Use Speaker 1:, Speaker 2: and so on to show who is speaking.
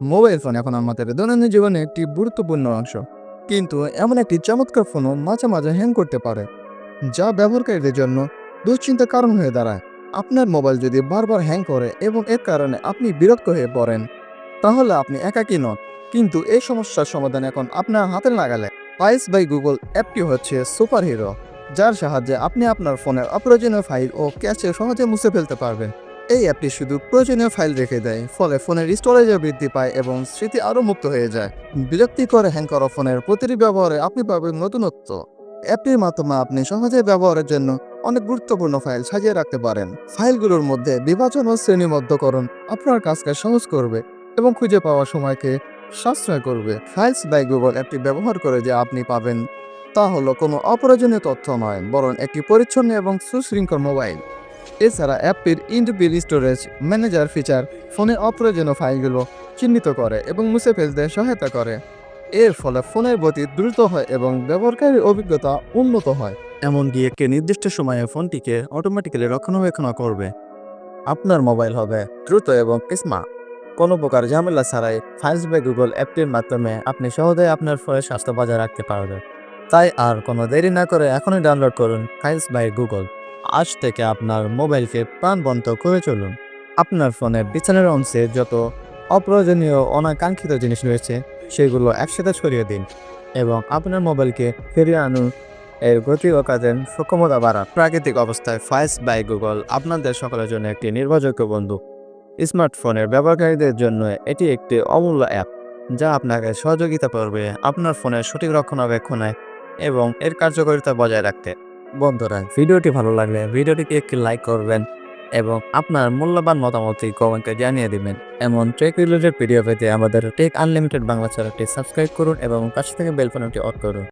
Speaker 1: Mobile phone এখন আমাদের দৈনন্দিন জীবনে একটি গুরুত্বপূর্ণ অংশ। কিন্তু এমন একটি চমৎকার ফোনও মাঝে মাঝে হ্যাং করতে পারে, যা ব্যবহারকারীদের জন্য দুশ্চিন্তার কারণ হয়ে দাঁড়ায়। আপনার মোবাইল যদি বারবার হ্যাং করে এবং এর কারণে আপনি বিরক্ত হয়ে পড়েন, তাহলে আপনি একাকী নন। কিন্তু এই সমস্যার সমাধান এখন আপনার হাতে লাগালে ফাইলস বাই গুগল অ্যাপটি হচ্ছে সুপার হিরো যার সাহায্যে আপনি আপনার ফোনের অপ্রয়োজনীয় ফাইল ও ক্যাশে সহজে মুছে ফেলতে পারবেন। এই অ্যাপটি শুধু প্রয়োজনীয় ফাইল রেখে দেয়, ফলে ফোনের স্টোরেজও বৃদ্ধি পায় এবং স্মৃতি আরও মুক্ত হয়ে যায়। বিরক্তিকর হ্যাং করা ফোনের প্রতিটি ব্যবহারে আপনি পাবেন নতুনত্ব। অ্যাপটির মাধ্যমে আপনি সহজে ব্যবহারের জন্য অনেক গুরুত্বপূর্ণ ফাইল সাজিয়ে রাখতে পারেন। ফাইলগুলোর মধ্যে বিভাজন ও শ্রেণীবদ্ধকরণ আপনার কাজকে সহজ করবে এবং খুঁজে পাওয়ার সময়কে সাশ্রয় করবে। ফাইলস বাই গুগল অ্যাপটি ব্যবহার করে যে আপনি পাবেন তা হলো কোনো অপ্রয়োজনীয় তথ্য নয়, বরং একটি পরিচ্ছন্ন এবং সুশৃঙ্খল মোবাইল। এছাড়া অ্যাপটির ইন্ডিপির স্টোরেজ ম্যানেজার ফিচার ফোনের অপ্রয়োজনীয় ফাইলগুলো চিহ্নিত করে এবং মুছে ফেলতে সহায়তা করে। এর ফলে ফোনের গতি দ্রুত হয় এবং ব্যবহারকারীর অভিজ্ঞতা উন্নত হয়। এমনকি একটি নির্দিষ্ট সময়ে ফোনটিকে অটোমেটিক্যালি রক্ষণাবেক্ষণ করবে। আপনার মোবাইল হবে দ্রুত এবং স্মার্ট কোনো প্রকার ঝামেলা ছাড়াই ফাইলস বাই গুগল অ্যাপটির মাধ্যমে আপনি সহজেই আপনার ফোনের স্বাস্থ্য বজায় রাখতে পারবেন। তাই আর কোনো দেরি না করে এখনই ডাউনলোড করুন ফাইলস বাই গুগল আজ থেকে আপনার মোবাইলকে প্রাণবন্ত করে চলুন। আপনার ফোনের বিছানার অংশে যত অপ্রয়োজনীয় অনাকাঙ্ক্ষিত জিনিস রয়েছে, সেগুলো একসাথে ছড়িয়ে দিন এবং আপনার মোবাইলকে ফিরিয়ে আনুন। এর গতি ও কাজের সক্ষমতা বাড়ান প্রাকৃতিক অবস্থায় ফাইলস বাই গুগল আপনাদের সকলের জন্য একটি নির্ভরযোগ্য বন্ধু। স্মার্টফোনের ব্যবহারকারীদের জন্য এটি একটি অমূল্য অ্যাপ যা আপনাকে সহযোগিতা করবে আপনার ফোনের সঠিক রক্ষণাবেক্ষণে এবং এর কার্যকারিতা বজায় রাখতে। বন্ধুরা, ভিডিওটি ভালো লাগলে ভিডিওটিকে একটি লাইক করবেন এবং আপনার মূল্যবান মতামতটি কমেন্টে জানিয়ে দিবেন। এমন টেক রিলেটেড ভিডিও পেতে আমাদের টেক আনলিমিটেড বাংলা চ্যানেলটি সাবস্ক্রাইব করুন এবং কাছ থেকে বেলফোনটি অফ করুন।